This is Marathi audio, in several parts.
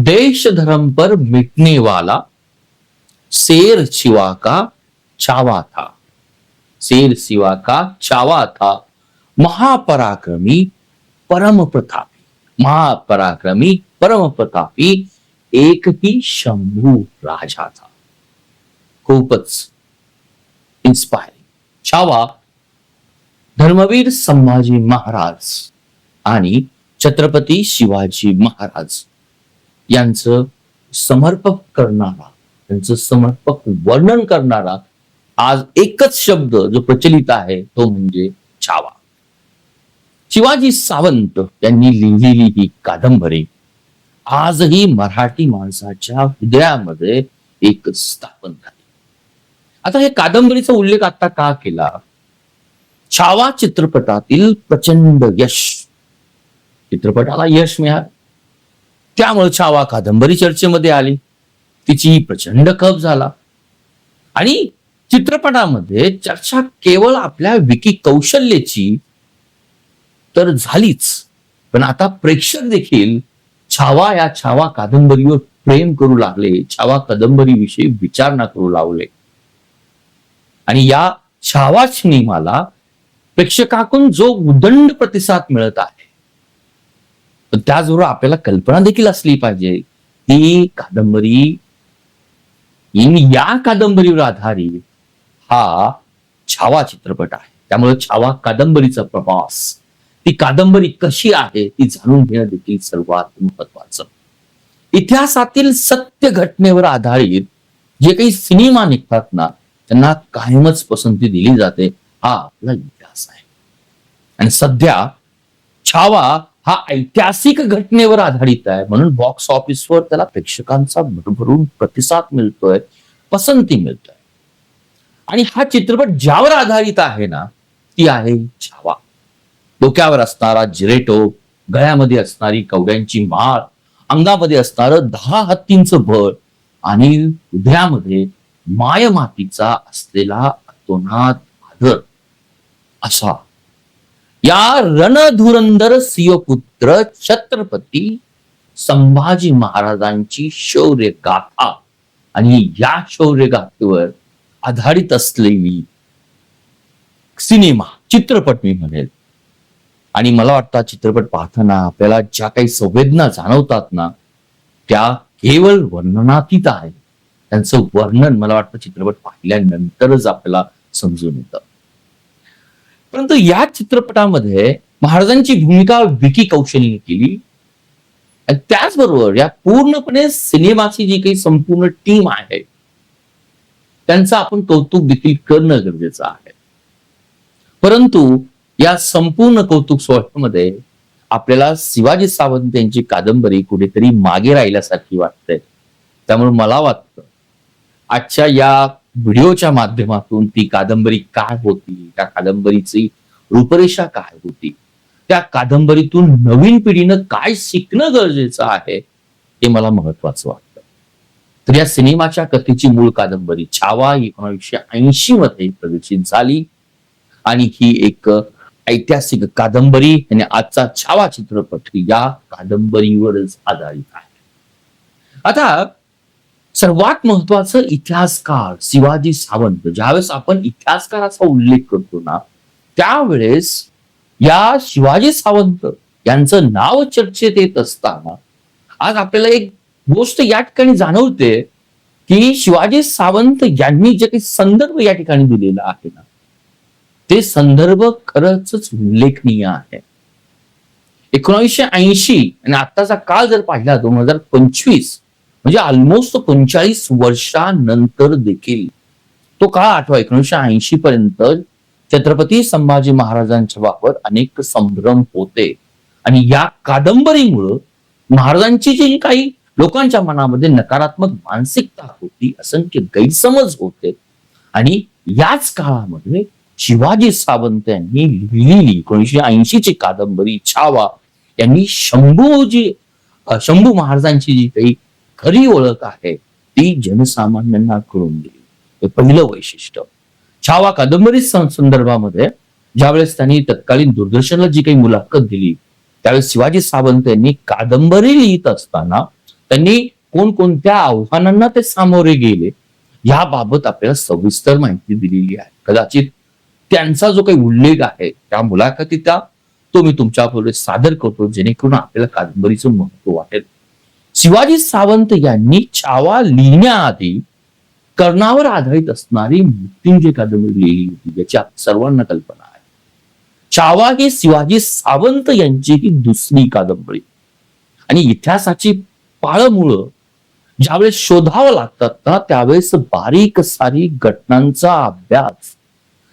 देश धर्म पर मिटने वाला शेर शिवा का चावा था। शेर शिवा का चावा था। महापराक्रमी परम प्रतापी महापराक्रमी परम प्रतापी एक ही शंभू राजा था। खूपच इन्स्पायरिंग छावा धर्मवीर संभाजी महाराज आणि छत्रपती शिवाजी महाराज। यांचं समर्पक करणारा त्यांचं समर्पक वर्णन करणारा आज एकच शब्द जो प्रचलित आहे तो म्हणजे छावा. शिवाजी सावंत यांनी लिहिलेली ही कादंबरी आजही मराठी माणसाच्या हृदयामध्ये एक स्थापन झाली. आता हे कादंबरीचा उल्लेख आता का केला? छावा चित्रपटातील प्रचंड यश. चित्रपटाला यश मिळालं. त्यामुळे छावा कादंबरी चर्चेमध्ये आली. तिची प्रचंड खप झाला. आणि चित्रपटामध्ये चर्चा केवळ आपल्या विकी कौशल्याची तर झालीच. पण आता प्रेक्षक देखील छावा या छावा कादंबरीवर प्रेम करू लागले छावा कादंबरीविषयी विचारणा करू लागले आणि या छावा सिनेमाला प्रेक्षकाकडून जो उदंड प्रतिसाद मिळत आहे त्याचबरोबर आपल्याला कल्पना देखील असली पाहिजे की कादंबरी इन या कादंबरीवर आधारित हा छावा चित्रपट आहे. त्यामुळे छावा कादंबरीचा प्रवास. ती कादंबरी कशी आहे ती जाणून घेणं देखील सर्वात महत्वाचं इतिहासातील सत्य घटनेवर आधारित जे काही सिनेमा निघतात ना त्यांना कायमच पसंती दिली जाते. हा आपला इतिहास आहे. आणि सध्या छावा हा ऐतिहासिक घटनेवर आधारित आहे. म्हणून बॉक्स ऑफिसवर त्याला प्रेक्षकांचा भरभरून प्रतिसाद मिळतोय पसंती मिळतोय. आणि हा चित्रपट ज्यावर आधारित आहे ना ती आहे छावा डोक्यावर असणारा जिरेटो गळ्यामध्ये असणारी कवड्यांची माळ अंगामध्ये असणारं दहा हत्तींचं बळ आणि हृदयामध्ये मायमातीचा असलेला अतोनात आदर. असा या रणधुरंदर सिंहपुत्र छत्रपती संभाजी महाराजांची शौर्य गाथा आणि या शौर्य गाथेवर आधारित असलेली सिनेमा चित्रपट मी म्हणेल. आणि मला वाटतं चित्रपट पाहताना आपल्याला ज्या काही संवेदना जाणवतात ना त्या केवळ वर्णनातीत आहेत. त्यांचं वर्णन मला वाटतं चित्रपट पाहिल्यानंतरच आपल्याला समजून येतं. परंतु या चित्रपटामध्ये महाराजांची भूमिका विकी कौशल्यने केली. आणि त्याचबरोबर या पूर्णपणे सिनेमाची जी काही संपूर्ण टीम आहे त्यांचं आपण कौतुक देखील करणं गरजेचं आहे. परंतु या संपूर्ण कौतुक सोहळ्यामध्ये आपल्याला शिवाजी सावंत यांची कादंबरी कुठेतरी मागे राहिल्यासारखी वाटते. त्यामुळे मला वाटतं आजच्या या व्हिडिओच्या माध्यमातून ती कादंबरी काय होती त्या कादंबरीची रूपरेषा काय होती त्या कादंबरीतून नवीन पिढीनं काय शिकणं गरजेचं आहे हे मला महत्वाचं वाटतं. तर या सिनेमाच्या कथेची मूळ कादंबरी छावा एकोणीसशे ऐंशी मध्ये प्रदर्शित झाली. आणि ही एक ऐतिहासिक कादंबरी आणि आजचा छावा चित्रपट या कादंबरीवरच आधारित आहे. आता सर्वात महत्वाचं इतिहासकार शिवाजी सावंत. म्हणजे ज्यावेळेस आपण इतिहासकाराचा उल्लेख करतो ना त्यावेळेस या शिवाजी सावंत यांचं नाव चर्चेत येत असताना आज आपल्याला एक गोष्ट या ठिकाणी जाणवते की शिवाजी सावंत यांनी जे काही संदर्भ या ठिकाणी दिलेला आहे ना ते संदर्भ खरंच उल्लेखनीय आहे. एकोणीसशे ऐंशी आणि आताचा काळ जर पाहिला दोन हजार पंचवीस म्हणजे ऑलमोस्ट पंचेचाळीस वर्षानंतर देखील तो काळ आठवा एकोणीशे ऐंशी पर्यंत छत्रपती संभाजी महाराजांच्या बाबत अनेक संभ्रम होते. आणि या कादंबरीमुळं महाराजांची जी काही लोकांच्या मनामध्ये नकारात्मक मानसिकता होती असंख्य गैरसमज होते. आणि याच काळामध्ये शिवाजी सावंत यांनी लिहिलेली एकोणीशे ऐंशीची कादंबरी छावा यांनी शंभूजी शंभू महाराजांची जी काही खरी ओळख आहे ती जनसामान्यांना कळून दिली हे पहिलं वैशिष्ट्य. छावा कादंबरी संदर्भामध्ये ज्यावेळेस त्यांनी तत्कालीन दूरदर्शनला जी काही मुलाखत दिली त्यावेळेस शिवाजी सावंत यांनी कादंबरी लिहित असताना त्यांनी कोणकोणत्या आव्हानांना ते सामोरे गेले याबाबत आपल्याला सविस्तर माहिती दिलेली आहे. कदाचित त्यांचा जो काही उल्लेख आहे त्या मुलाखतीचा तो मी तुमच्यापुढे सादर करतो जेणेकरून आपल्याला कादंबरीचं महत्त्व वाटेल. शिवाजी सावंत यांनी छावा लिहिण्याआधी कर्णावर आधारित असणारी मृत्युंजय कादंबरी लिहिली होती ज्याची सर्वांना कल्पना आहे. छावा ही शिवाजी सावंत यांची ही दुसरी कादंबरी. आणि इतिहासाची पाळमुळं ज्यावेळेस शोधावं लागतात ना त्यावेळेस बारीक सारी घटनांचा अभ्यास.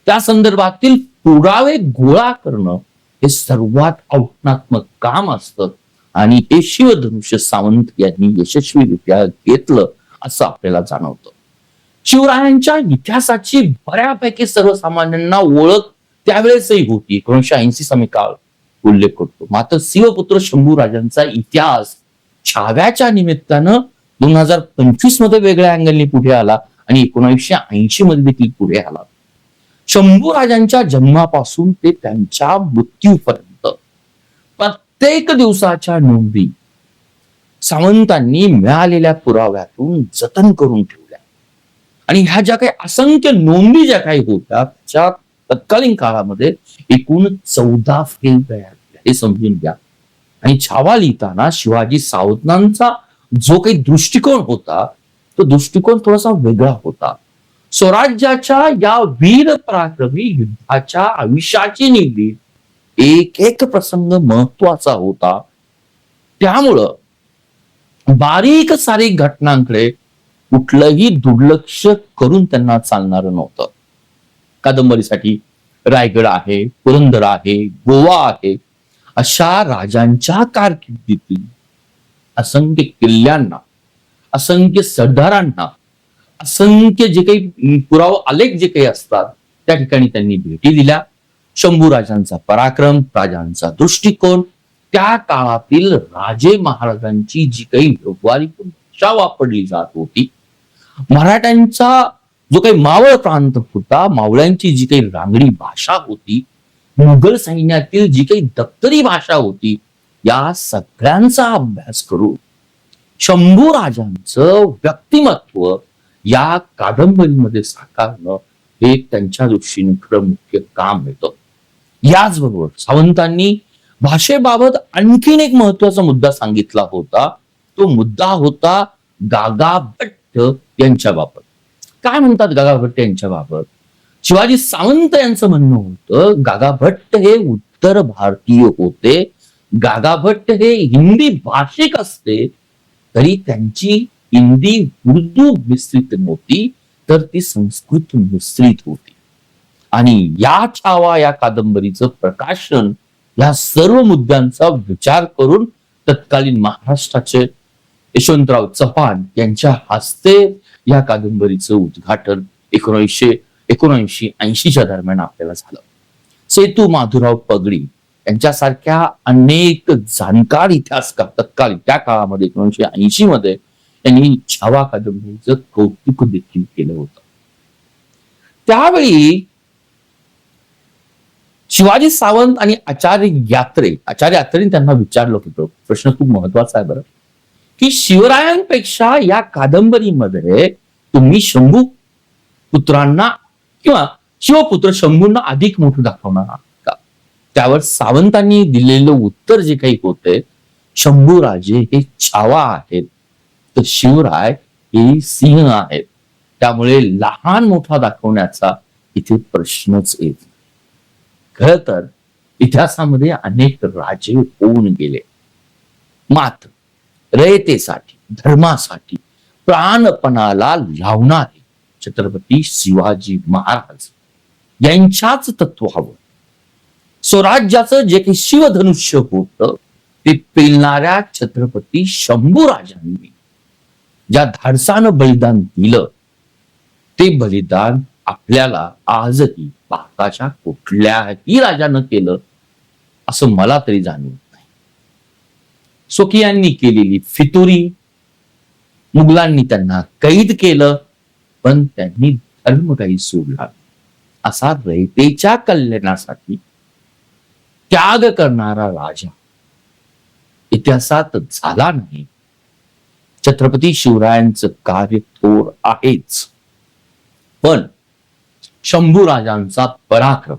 त्या संदर्भातील पुरावे गोळा करणं हे सर्वात आव्हानात्मक काम असतं. आणि हे शिवधनुष्य सावंत यांनी यशस्वीरित्या घेतलं असं आपल्याला जाणवतं. शिवरायांच्या इतिहासाची बऱ्यापैकी सर्वसामान्यांना ओळख त्यावेळेसही होती. एकोणीशे ऐंशी समी काळ उल्लेख करतो. मात्र शिवपुत्र शंभू राजांचा इतिहास छाव्याच्या निमित्तानं दोन हजार पंचवीसमध्ये वेगळ्या अँगलने पुढे आला आणि एकोणीसशे ऐंशी मध्ये देखील पुढे आला. शंभू राजांच्या जन्मापासून ते त्यांच्या मृत्यूपर्यंत. प्रत्येक दिवसाच्या नोंदी सावंतांनी मिळालेल्या पुराव्यातून जतन करून ठेवल्या. आणि ह्या ज्या काही असंख्य नोंदी ज्या काही होत्या त्या तत्कालीन काळामध्ये एकूण चौदा फेल तयार हे समजून घ्या. आणि छावा लिहिताना शिवाजी सावंतांचा जो काही दृष्टिकोन होता तो दृष्टिकोन थोडासा वेगळा होता. स्वराज्याच्या या वीर पराक्रमी युद्धाच्या आयुष्याची निगडीत एक एक प्रसंग महत्त्वाचा होता. त्यामुळं बारीक सारीक घटनांकडे कुठलंही दुर्लक्ष करून त्यांना चालणार नव्हतं. कादंबरीसाठी रायगड आहे पुरंदर आहे गोवा आहे अशा राजांच्या कारकिर्दीतील असंख्य किल्ल्यांना असंख्य सरदारांना असंख्य जे काही पुरावा आलेख जे काही असतात त्या ठिकाणी त्यांनी भेटी दिल्या. शंभू राजांचा पराक्रम राजांचा दृष्टिकोन त्या काळातील राजे महाराजांची जी काही व्यवहारी भाषा वापरली जात होती मराठ्यांचा जो काही मावळ प्रांत होता मावळ्यांची जी काही रांगडी भाषा होती मुघल सैन्यातील जी काही दप्तरी भाषा होती या सगळ्यांचा अभ्यास करून शंभू राजांचं व्यक्तिमत्व या कादंबरीमध्ये साकारणं हे त्यांच्या दृष्टीने खरं मुख्य काम येतं याचबरोबर सावंतांनी भाषेबाबत आणखीन एक महत्त्वाचा मुद्दा सांगितला होता. तो मुद्दा होता गागा भट्ट यांच्याबाबत काय म्हणतात गागा भट्ट यांच्याबाबत शिवाजी सावंत यांचं म्हणणं होतं गागा भट्ट हे उत्तर भारतीय होते. गागा भट्ट हे हिंदी भाषिक असते तरी त्यांची हिंदी उर्दू मिश्रित नव्हती तर ती संस्कृत मिश्रित होती. आणि या छावा या कादंबरीचं प्रकाशन या सर्व मुद्द्यांचा विचार करून तत्कालीन महाराष्ट्राचे यशवंतराव चव्हाण यांच्या हस्ते या कादंबरीचं उद्घाटन एकोणीसशे एकोणऐंशी ऐंशीच्या दरम्यान आपल्याला झालं. सेतू माधुराव पगडी यांच्यासारख्या अनेक जाणकार इतिहासकार तत्कालीन त्या काळामध्ये एकोणीसशे ऐंशी मध्ये त्यांनी छावा कादंबरीचं कौतुक देखील केलं होतं. त्यावेळी शिवाजी सावंत आणि आचार्य यात्रे आचार्य यात्रेने त्यांना विचारलं होतं. प्रश्न खूप महत्त्वाचा आहे बरं. की शिवरायांपेक्षा या कादंबरीमध्ये तुम्ही शंभू पुत्रांना किंवा शिवपुत्र शंभूंना अधिक मोठं दाखवणार का? त्यावर सावंतांनी दिलेलं उत्तर जे काही होते शंभूराजे हे छावा आहेत. तर शिवराय हे सिंह आहेत. त्यामुळे लहान मोठा दाखवण्याचा इथे प्रश्नच येत खर तर इतिहासामध्ये अनेक राजे होऊन गेले. मात्र रयतेसाठी धर्मासाठी प्राणपणाला लावणारे छत्रपती शिवाजी महाराज यांच्याच तत्वावर स्वराज्याचं जे काही शिवधनुष्य होत ते पेलणाऱ्या छत्रपती शंभूराजांनी ज्या धाडसानं बलिदान दिलं ते बलिदान आपल्याला आजही भारताच्या कुठल्याही राजानं केलं असं मला तरी जाणवत नाही. स्वकीयांनी केलेली फितुरी मुघलांनी त्यांना कैद केलं पण त्यांनी धर्म काही सोडला असा रयतेच्या कल्याणासाठी त्याग करणारा राजा इतिहासात झाला नाही. छत्रपती शिवरायांचं कार्य थोर आहेच. पण शंभूराजांचा पराक्रम.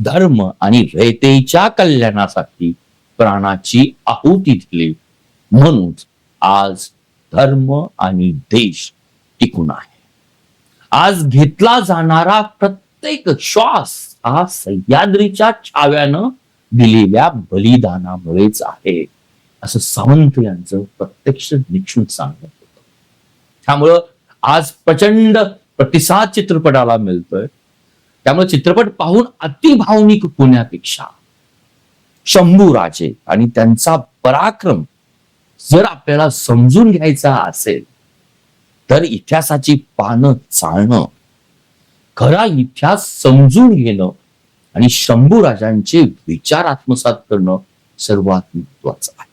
धर्म आणि रयतेच्या कल्याणासाठी प्राणाची आहुती दिली. म्हणून आज धर्म आणि देश टिकून आहे. आज घेतला जाणारा प्रत्येक श्वास हा सह्याद्रीच्या छाव्यानं दिलेल्या बलिदानामुळेच आहे. असं सावंत यांचं प्रत्यक्ष निक्षून सांगत होत. त्यामुळं आज प्रचंड प्रतिसाद चित्रपटाला मिळतोय. त्यामुळे चित्रपट पाहून अतिभावनिक होण्यापेक्षा शंभू राजे आणि त्यांचा पराक्रम जर आपल्याला समजून घ्यायचा असेल तर इतिहासाची पानं चालणं खरा इतिहास समजून घेणं आणि शंभू राजांचे विचार आत्मसात करणं सर्वात महत्वाचं आहे.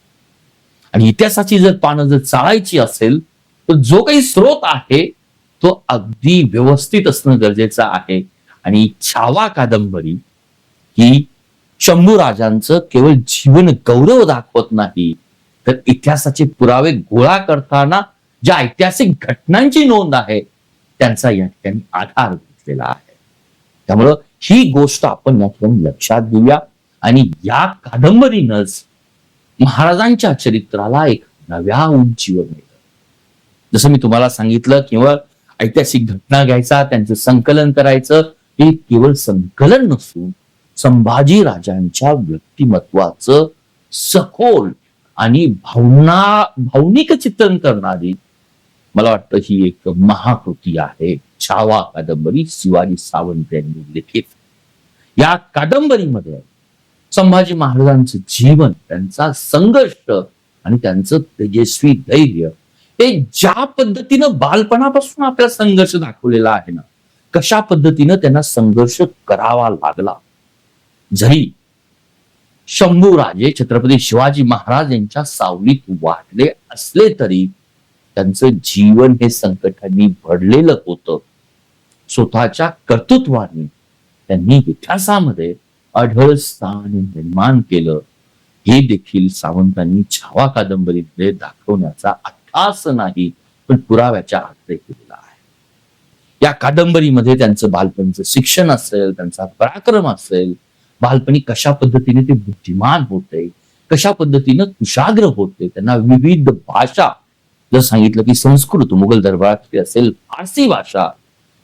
आणि इतिहासाची जर पानं जर चाळायची असेल तर जो काही स्रोत आहे तो अगदी व्यवस्थित असणं गरजेचं आहे. आणि छावा कादंबरी ही शंभू राजांचं केवळ जीवन गौरव दाखवत नाही. तर इतिहासाचे पुरावे गोळा करताना ज्या ऐतिहासिक घटनांची नोंद आहे त्यांचा या ठिकाणी आधार घेतलेला आहे. त्यामुळं ही गोष्ट आपण या ठिकाणी लक्षात घेऊया. आणि या कादंबरीनंच महाराजांच्या चरित्राला एक नव्या उंचीवर नेलं. जसं मी तुम्हाला सांगितलं केवळ ऐतिहासिक घटना घ्यायचा त्यांचं संकलन करायचं हे केवळ संकलन नसून संभाजी राजांच्या व्यक्तिमत्वाचं सखोल आणि भावना भावनिक चित्रण करणारी मला वाटतं ही एक महाकृती आहे. छावा कादंबरी शिवाजी सावंत यांनी लिखित. या कादंबरीमध्ये संभाजी महाराजांचं जीवन त्यांचा संघर्ष आणि त्यांचं तेजस्वी धैर्य हे ज्या पद्धतीनं बालपणापासून आपल्याला संघर्ष दाखवलेला आहे ना कशा पद्धतीनं त्यांना संघर्ष करावा लागला? जरी शंभूराजे छत्रपती शिवाजी महाराज यांच्या सावलीत वाढले असले तरी त्यांचं जीवन हे संकटांनी भरलेलं होतं. स्वतःच्या कर्तृत्वाने त्यांनी इतिहासामध्ये अढळ स्थान निर्माण केलं. हे देखील सावंतांनी छावा कादंबरीमध्ये दाखवण्याचा असं नाही पण पुराव्याच्या आधारे केलेला आहे. या कादंबरीमध्ये त्यांचं बालपणीचं शिक्षण असेल त्यांचा पराक्रम असेल बालपणी कशा पद्धतीने ते बुद्धिमान होते कशा पद्धतीनं कुशाग्र होते त्यांना विविध भाषा जर सांगितलं की संस्कृत मुघल दरबारातली असेल फारसी भाषा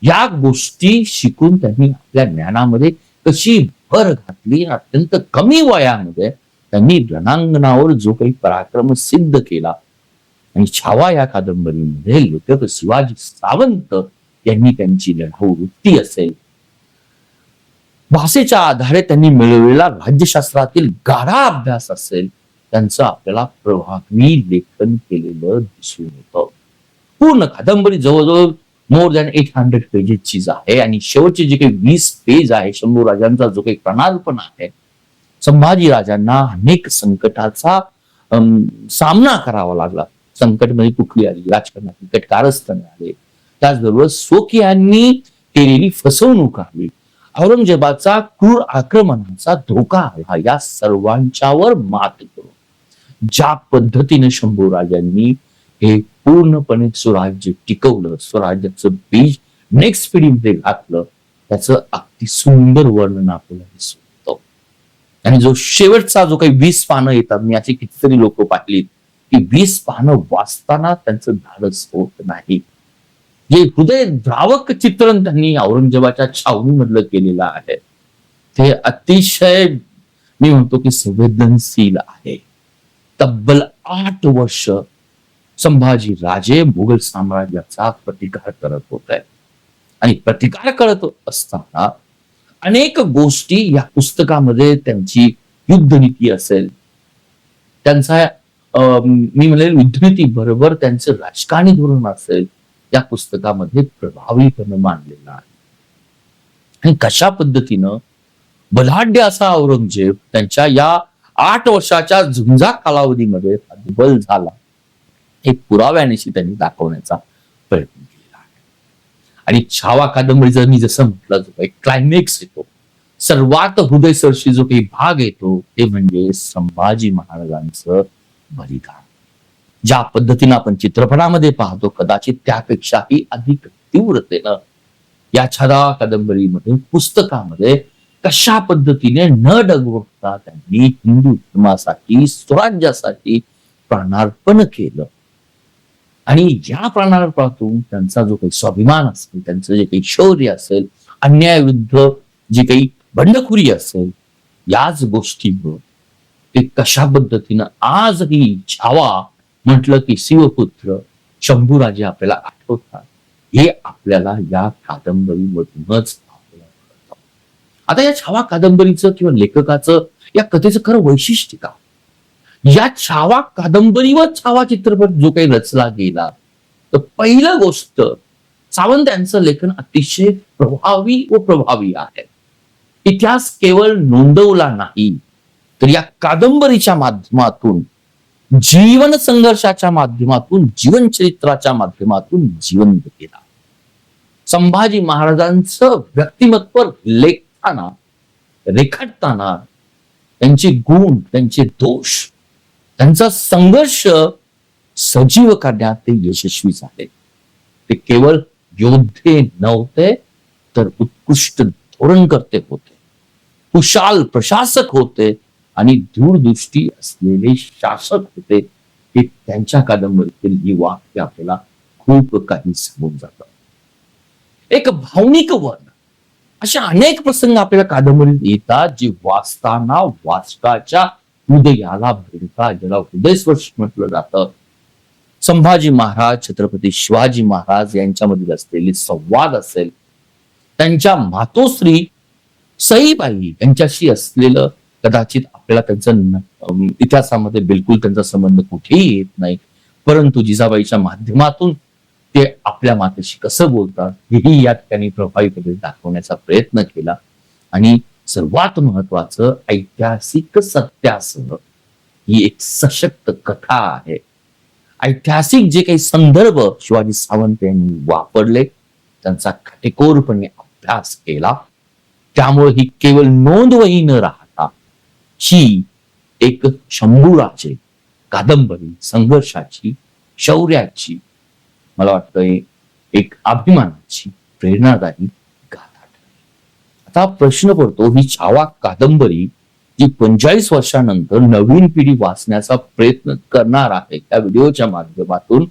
या गोष्टी शिकून त्यांनी आपल्या ज्ञानामध्ये कशी भर घातली अत्यंत कमी वयामध्ये त्यांनी रणांगणावर जो काही पराक्रम सिद्ध केला आणि छावा या कादंबरीमध्ये लेखक शिवाजी सावंत यांनी त्यांची लढाऊ वृत्ती असेल. भाषेच्या आधारे त्यांनी मिळवलेला राज्यशास्त्रातील गाढा अभ्यास असेल त्यांचं आपल्याला प्रभावी लेखन केलेलं दिसून येतं. पूर्ण कादंबरी जवळजवळ मोर दॅन एट हंड्रेड पेजेसचीच आहे आणि शेवटचे जे काही वीस पेज आहे शंभू राजांचा जो काही प्रणालपण आहे संभाजी राजांना अनेक संकटाचा सामना करावा लागला. संकटमध्ये कुठली आली राजकारणात संकट कारस्थाने आले. त्याचबरोबर स्वकीयांनी केलेली फसवणूक आली. औरंगजेबाचा क्रूर आक्रमणाचा धोका आला या सर्वांच्यावर मात करून ज्या पद्धतीने शंभू राजांनी हे पूर्णपणे स्वराज्य टिकवलं स्वराज्याचं बीज नेक्स्ट पिढीमध्ये घातलं त्याचं अगदी सुंदर वर्णन आपल्याला दिसून आणि जो शेवटचा जो काही वीस पानं येतात मी अशी कितीतरी लोक पाहिलीत की वीस पानं वाचताना त्यांचं धाडस होत नाही. जे हृदय द्रावक चित्रण त्यांनी औरंगजेबाच्या छावणीमधलं केलेलं आहे. ते अतिशय मी म्हणतो की संवेदनशील आहे. तब्बल आठ वर्ष संभाजी राजे मुघल साम्राज्याचा प्रतिकार करत होत. आहे आणि प्रतिकार करत असताना अनेक गोष्टी या पुस्तकामध्ये त्यांची युद्धनीती असेल. त्यांचा मी म्हणेल युद्धनीती बरोबर त्यांचं राजकारणी धोरण असेल या पुस्तकामध्ये प्रभावीपणे मांडलेलं आहे. आणि कशा पद्धतीनं बलाढ्य असा औरंगजेब त्यांच्या या आठ वर्षाच्या झुंजा कालावधीमध्ये बल झाला हे पुराव्यानिशी त्यांनी दाखवण्याचा प्रयत्न केला आहे. आणि छावा कादंबरीचा मी जसं म्हटलं जो काही क्लायमेक्स येतो सर्वात हृदयसरशी जो काही भाग येतो ते म्हणजे संभाजी महाराजांचं बलिदान. ज्या पद्धतीनं आपण चित्रपटामध्ये पाहतो कदाचित त्यापेक्षाही अधिक तीव्रतेनं या छदा कादंबरीमध्ये पुस्तकामध्ये कशा पद्धतीने न डगवता त्यांनी हिंदू धर्मासाठी स्वराज्यासाठी प्राणार्पण केलं. आणि या प्राणार्पणातून त्यांचा जो काही स्वाभिमान असेल त्यांचं जे काही शौर्य असेल अन्यायाविरुद्ध जी काही बंडखोरी असेल याच गोष्टीमुळं ते कशा पद्धतीनं आजही छावा म्हटलं की शिवपुत्र शंभूराजे आपल्याला आठवतात. हे आपल्याला या कादंबरीमधूनच आता या छावा कादंबरीचं किंवा लेखकाचं या कथेचं खरं वैशिष्ट्य का या छावा कादंबरी व छावा चित्रपट जो काही रचला गेला तर पहिलं गोष्ट सावंत यांचं लेखन अतिशय प्रभावी व प्रभावी आहे. इतिहास केवळ नोंदवला नाही तर या कादंबरीच्या माध्यमातून जीवन संघर्षाच्या माध्यमातून जीवन चरित्राच्या माध्यमातून जिवंत केला संभाजी महाराजांचं व्यक्तिमत्व लेखताना रेखाटताना त्यांचे गुण त्यांचे दोष त्यांचा संघर्ष सजीव करण्यात ते यशस्वी झाले. ते केवळ योद्धे नव्हते तर उत्कृष्ट धोरणकर्ते होते. कुशाल प्रशासक होते आणि दूरदृष्टी असलेले शासक होते हे त्यांच्या कादंबरीतील ही वाक्य आपल्याला खूप काही सांगून जात. एक भावनिक वर्ण. असे अनेक प्रसंग आपल्याला कादंबरीत येतात जे वाचताना वाचकाच्या हृदयाला भिडतात ज्याला हृदयस्पर्श म्हटलं जातं. संभाजी महाराज छत्रपती शिवाजी महाराज यांच्यामधील असलेले संवाद असेल त्यांच्या मातोश्री सईबाई यांच्याशी असलेलं कदाचित आपल्याला त्यांचं इतिहासामध्ये बिलकुल त्यांचा संबंध कुठेही येत नाही. परंतु जिजाबाईच्या माध्यमातून ते आपल्या मातेशी कसं बोलतात हेही या ठिकाणी प्रभावीपणे दाखवण्याचा प्रयत्न केला. आणि सर्वात महत्वाचं ऐतिहासिक सत्यासह ही एक सशक्त कथा आहे. ऐतिहासिक जे काही संदर्भ शिवाजी सावंत यांनी वापरले त्यांचा काटेकोरपणे अभ्यास केला त्यामुळे ही केवळ नोंदवही न राहा ची एक शंभूराचे कादंबरी संघर्षाची शौर्याची मला वाटतं एक अभिमानाची प्रेरणादायी गाथा आता प्रश्न पडतो ही छावा कादंबरी जी पंचेचाळीस वर्षानंतर नवीन पिढी वाचण्याचा प्रयत्न करणार आहे त्या व्हिडिओच्या माध्यमातून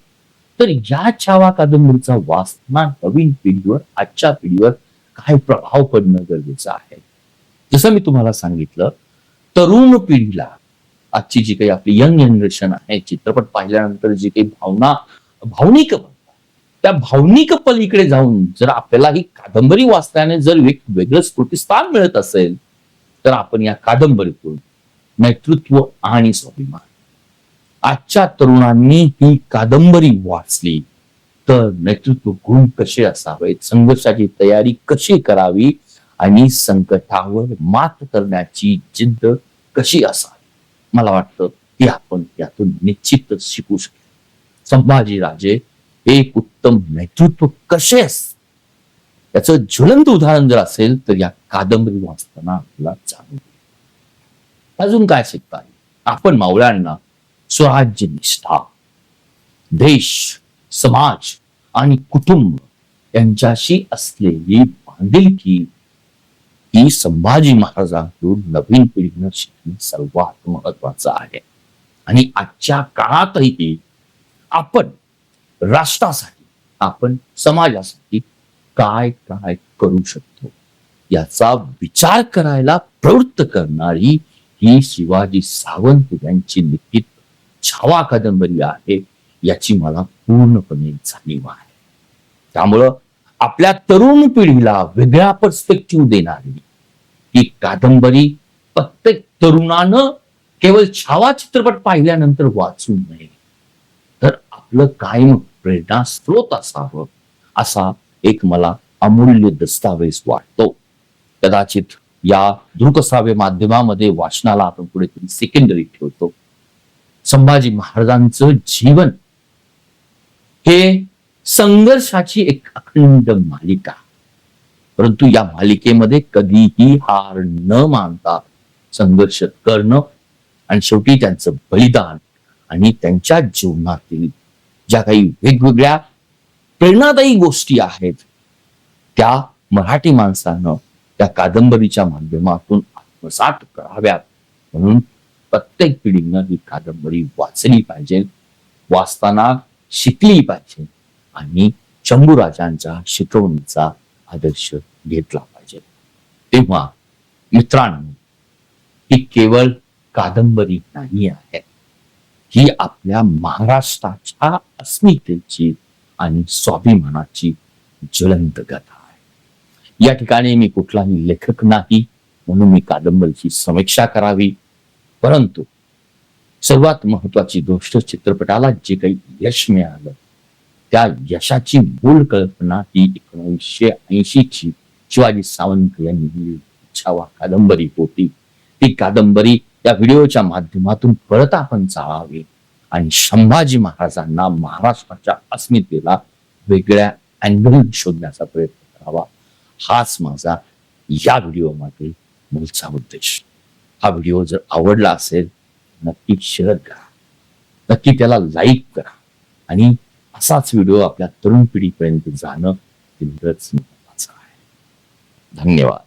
तर या छावा कादंबरीचा वाचना नवीन पिढीवर आजच्या पिढीवर काय प्रभाव पडणं गरजेचं आहे? जसं मी तुम्हाला सांगितलं तरुण पिढीला आजची जी काही आपली यंग जनरेशन आहे चित्रपट पाहिल्यानंतर जी काही भावना भावनिक त्या भावनिक पलीकडे जाऊन जर आपल्याला ही कादंबरी वाचल्याने जर एक वेगळं स्फूर्तिस्थान मिळत असेल तर आपण या कादंबरीतून नेतृत्व आणि स्वाभिमान आजच्या तरुणांनी ही कादंबरी वाचली तर नेतृत्व गुण कसे असावेत संघर्षाची तयारी कशी करावी आणि संकटावर मात करण्याची जिद्द कशी असावी? मला वाटतं की आपण यातून निश्चितच शिकू शकेल. संभाजीराजे एक उत्तम नेतृत्व कसे असते? याचं ज्वलंत उदाहरण जर असेल तर या कादंबरी वाचताना आपल्याला जाणून अजून काय शिकता येईल? आपण मावळ्यांना स्वराज्य निष्ठा देश समाज आणि कुटुंब यांच्याशी असलेली बांधिलकी ही संभाजी महाराजांकडून नवीन पिढीनं शिकणे सर्वात महत्वाचं आहे. आणि आजच्या काळातही आपण राष्ट्रासाठी आपण समाजासाठी काय काय करू शकतो याचा विचार करायला प्रवृत्त करणारी ही शिवाजी सावंत यांची लिखित छावा कादंबरी आहे याची मला पूर्णपणे जाणीव आहे. त्यामुळं आपल्या तरुण पिढीला वेगळा पर्स्पेक्टिव्ह देणारी ही कादंबरी प्रत्येक तरुणानं केवळ छावा चित्रपट पाहिल्यानंतर वाचू नये. तर आपलं कायम प्रेरणा स्रोत असावं असा एक मला अमूल्य दस्तावेज वाटतो. कदाचित या दृकसाव्य माध्यमामध्ये वाचनाला आपण कुठेतरी सेकंडरी ठेवतो. संभाजी महाराजांचं जीवन हे संघर्षाची एक अखंड मालिका. परंतु या मालिकेमध्ये कधीही हार न मानता संघर्ष करणं आणि शेवटी त्यांचं बलिदान आणि त्यांच्या जीवनातील ज्या काही वेगवेगळ्या प्रेरणादायी गोष्टी आहेत त्या मराठी माणसानं त्या कादंबरीच्या माध्यमातून आत्मसात कराव्यात. म्हणून प्रत्येक पिढीनं ही कादंबरी वाचली पाहिजे वाचताना शिकली पाहिजे. आणि शंभूराजांच्या शिकवणीचा आदर्श घेतला पाहिजे. तेव्हा मित्रांनो ही केवळ कादंबरी नाही आहे. ही आपल्या महाराष्ट्राच्या अस्मितेची आणि स्वाभिमानाची ज्वलंत कथा आहे. या ठिकाणी मी कुठलाही लेखक नाही म्हणून मी कादंबरीची समीक्षा करावी. परंतु सर्वात महत्वाची गोष्ट चित्रपटाला जे काही यश मिळालं त्या यशाची मूळ कल्पना ही एकोणीसशे ऐंशी ची शिवाजी सावंत यांनी छावा कादंबरी होती. ती कादंबरी या व्हिडिओच्या माध्यमातून परत आपण चाळावी आणि संभाजी महाराजांना महाराष्ट्राच्या अस्मितेला वेगळ्या अँगल शोधण्याचा प्रयत्न करावा. हाच माझा या व्हिडिओ मागील मूळचा उद्देश. हा व्हिडिओ जर आवडला असेल नक्की शेअर करा. नक्की त्याला लाईक करा. आणि असाच व्हिडिओ आपल्या तरुण पिढीपर्यंत जाणं तेवढंच महत्वाचं आहे धन्यवाद